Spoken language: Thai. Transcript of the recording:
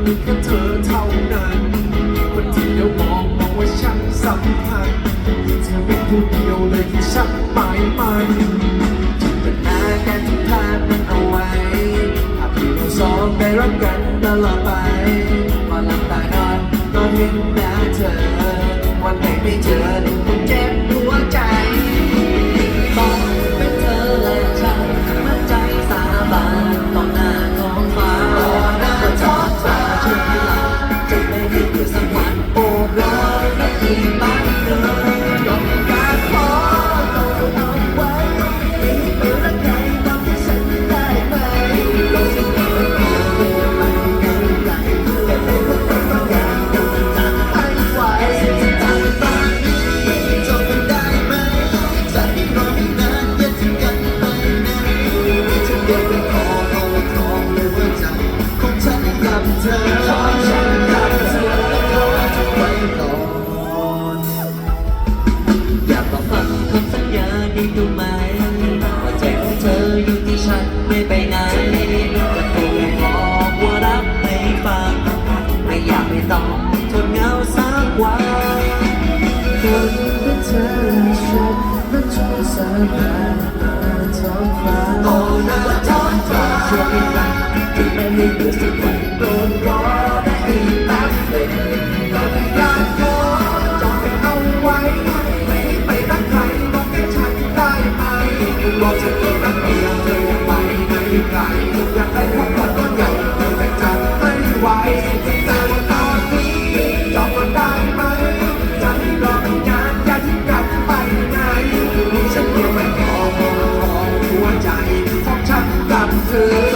มามีแค่เธอเท่านั้น คนที่เดียวมองมองว่าฉันสำคัญเธอเป็นผู้เดียวเลยที่ฉันหมายมันจินตนาการทุกภาพนั้นเอาไว้หากที่เราสองได้รักกันตลอดไปมาหลับตานอนก็เห็นหน้าเธอ วันไหนไม่เจอ สัญญานี้ดูไหมว่าใจของเธออยู่ที่ฉันไม่ไปไหนจะโทรบอกว่ารักไม่ฟัง ไม่อยากไม่ต้องทนเหงาสักวันคนเป็นเธอและฉันนั้นช่วยสบายท้องฟ้าโอ้หน้าท้องฟ้าช่วยกันที่ไม่ให้เหลือสักวัน บอกฉันเพียงรักเดียวเธออย่ไปไหนไกลอยากได้ความฝันต้นใหญ่เธอแต่จะไม่ไหวแต่ว่าตอนนี้จองกันได้ไหมจะให้รอไม่นานอย่าทิ้งกันไปไหนฉันเดียวไม่พอพอพอหัวใจของฉันกับเธอ